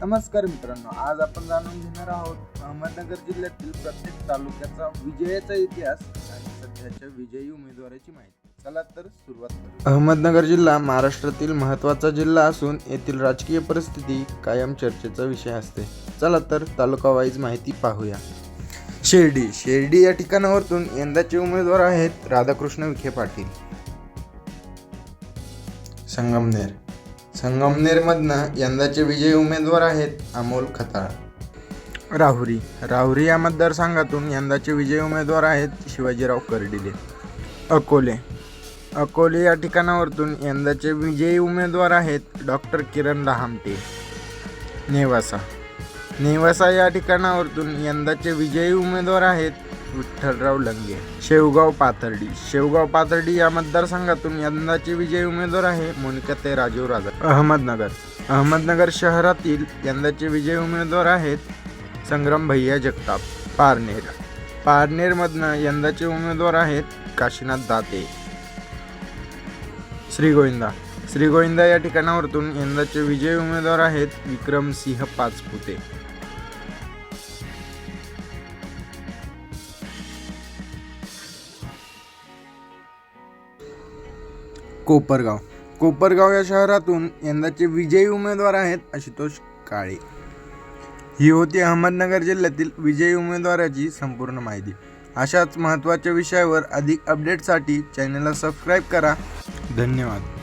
नमस्कार मित्रांनो आज आपण जाणून घेणार आहोत अहमदनगर जिल्ह्यातील प्रत्येक तालुक्याचा विजयाचा इतिहास आणि सध्याच्या विजयी उमेदवाराची माहिती. चला तर सुरुवात अहमदनगर जिल्हा महाराष्ट्रातील महत्त्वाचा जिल्हा असून येथील राजकीय परिस्थिती कायम चर्चेचा विषय असते. चला तर तालुका वाईज माहिती पाहूया. शिर्डी शिर्डी या ठिकाणावरतून यंदाचे उमेदवार आहेत राधाकृष्ण विखे पाटील. संगमनेर. संगमनेरमधनं यंदाचे विजयी उमेदवार आहेत अमोल खताळ. राहुरी. राहुरी या मतदारसंघातून यंदाचे विजयी उमेदवार आहेत शिवाजीराव कर्डिले. अकोले. अकोले या ठिकाणावरतून यंदाचे विजयी उमेदवार आहेत डॉक्टर किरण लहामटे नेवासा. नेवासा या ठिकाणावरतून यंदाचे विजयी उमेदवार आहेत विठ्ठलराव लंगे. शेवगाव पाथर्डी. शेवगाव पाथर्डी या मतदारसंघातून यंदाचे विजयी उमेदवार आहे मोनिकाते राजीव राजा अहमदनगर. अहमदनगर शहरातील यंदाचे विजयी उमेदवार आहेत संग्राम भैया जगताप पारनेर. पारनेरमधनं यंदाचे उमेदवार आहेत काशीनाथ दाते. श्रीगोविंदा. श्रीगोविंदा या ठिकाणावरतून यंदाचे विजयी उमेदवार आहेत विक्रमसिंह पाचपुते. कोपरगाव. कोपरगाव या शहरातून यंदाचे विजयी उमेदवार आहेत आशुतोष काळे. ही होती अहमदनगर जिल्ह्यातील विजयी उमेदवाराची संपूर्ण माहिती. अशाच महत्त्वाच्या विषयावर अधिक अपडेटसाठी चॅनलला सबस्क्राईब करा. धन्यवाद.